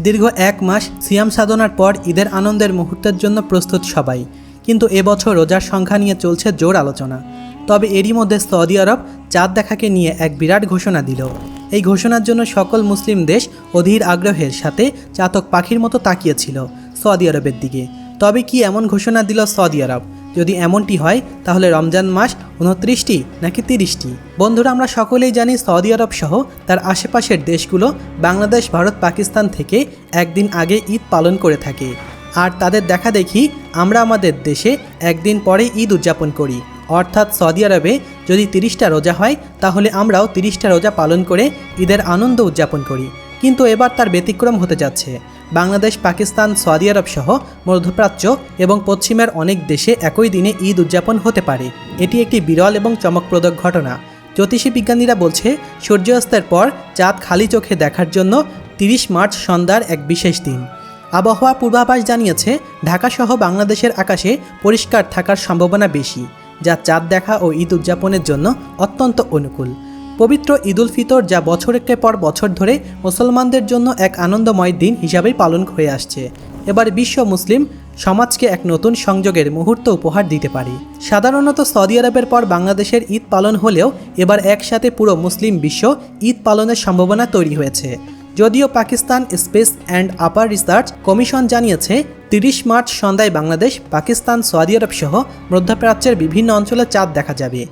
দীর্ঘ এক মাস সিয়াম সাধনার পর ঈদের আনন্দের মুহূর্তের জন্য প্রস্তুত সবাই। কিন্তু এবছর রোজার সংখ্যা নিয়ে চলছে জোর আলোচনা। তবে এরই মধ্যে সৌদি আরব চাঁদ দেখাকে নিয়ে এক বিরাট ঘোষণা দিল। এই ঘোষণার জন্য সকল মুসলিম দেশ অধীর আগ্রহের সাথে চাতক পাখির মতো তাকিয়েছিল সৌদি আরবের দিকে। তবে কি এমন ঘোষণা দিল সৌদি আরব? যদি এমনটি হয়, তাহলে রমজান মাস উনত্রিশটি নাকি তিরিশটি? বন্ধুরা, আমরা সকলেই জানি সৌদি আরব সহ তার আশেপাশের দেশগুলো বাংলাদেশ, ভারত, পাকিস্তান থেকে একদিন আগে ঈদ পালন করে থাকে। আর তাদের দেখা দেখি আমরা আমাদের দেশে একদিন পরে ঈদ উদযাপন করি। অর্থাৎ সৌদি আরবে যদি তিরিশটা রোজা হয়, তাহলে আমরাও তিরিশটা রোজা পালন করে ঈদের আনন্দ উদযাপন করি। কিন্তু এবার তার ব্যতিক্রম হতে যাচ্ছে। বাংলাদেশ, পাকিস্তান, সৌদি আরব সহ মধ্যপ্রাচ্য এবং পশ্চিমের অনেক দেশে একই দিনে ঈদ উদযাপন হতে পারে। এটি একটি বিরল এবং চমকপ্রদ ঘটনা। জ্যোতিষী বিজ্ঞানীরা বলছে, সূর্যাস্তের পর চাঁদ খালি চোখে দেখার জন্য তিরিশ মার্চ সন্ধ্যার এক বিশেষ দিন। আবহাওয়া পূর্বাভাস জানিয়েছে ঢাকাসহ বাংলাদেশের আকাশে পরিষ্কার থাকার সম্ভাবনা বেশি, যা চাঁদ দেখা ও ঈদ উদযাপনের জন্য অত্যন্ত অনুকূল। পবিত্র ঈদুল ফিতর যা বছরের পর বছর ধরে মুসলমানদের জন্য এক আনন্দময় দিন হিসাবেই পালন হয়ে আসছে। এবার বিশ্ব মুসলিম সমাজকে এক নতুন সংযোগের মুহূর্ত উপহার দিতে পারি। সাধারণত সৌদি আরবের পর বাংলাদেশের ঈদ পালন হলেও এবার একসাথে পুরো মুসলিম বিশ্ব ঈদ পালনের সম্ভাবনা তৈরি হয়েছে। যদিও Pakistan space and upper research commission জানিয়েছে, তিরিশ মার্চ সন্ধ্যায় বাংলাদেশ, পাকিস্তান, সৌদি আরব সহ মধ্যপ্রাচ্যের বিভিন্ন অঞ্চলে চাঁদ দেখা যাবে।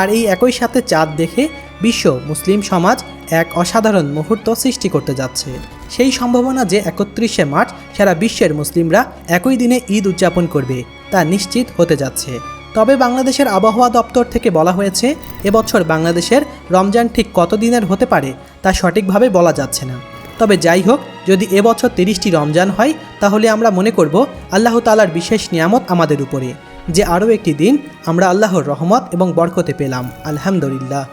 আর এই একই সাথে চাঁদ দেখে বিশ্ব মুসলিম সমাজ এক অসাধারণ মুহূর্ত সৃষ্টি করতে যাচ্ছে। সেই সম্ভাবনা যে একত্রিশে মার্চ সারা বিশ্বের মুসলিমরা একই দিনে ঈদ উদযাপন করবে, তা নিশ্চিত হতে যাচ্ছে। তবে বাংলাদেশের আবহাওয়া দপ্তর থেকে বলা হয়েছে, এবছর বাংলাদেশের রমজান ঠিক কত দিনের হতে পারে, তা সঠিকভাবে বলা যাচ্ছে না। তবে যাই হোক, যদি এবছর তিরিশটি রমজান হয়, তাহলে আমরা মনে করব আল্লাহ তালার বিশেষ নিয়ামত আমাদের উপরে। যে আরও একটি দিন আমরা আল্লাহর রহমত এবং বরকতে পেলাম। আলহামদুলিল্লাহ।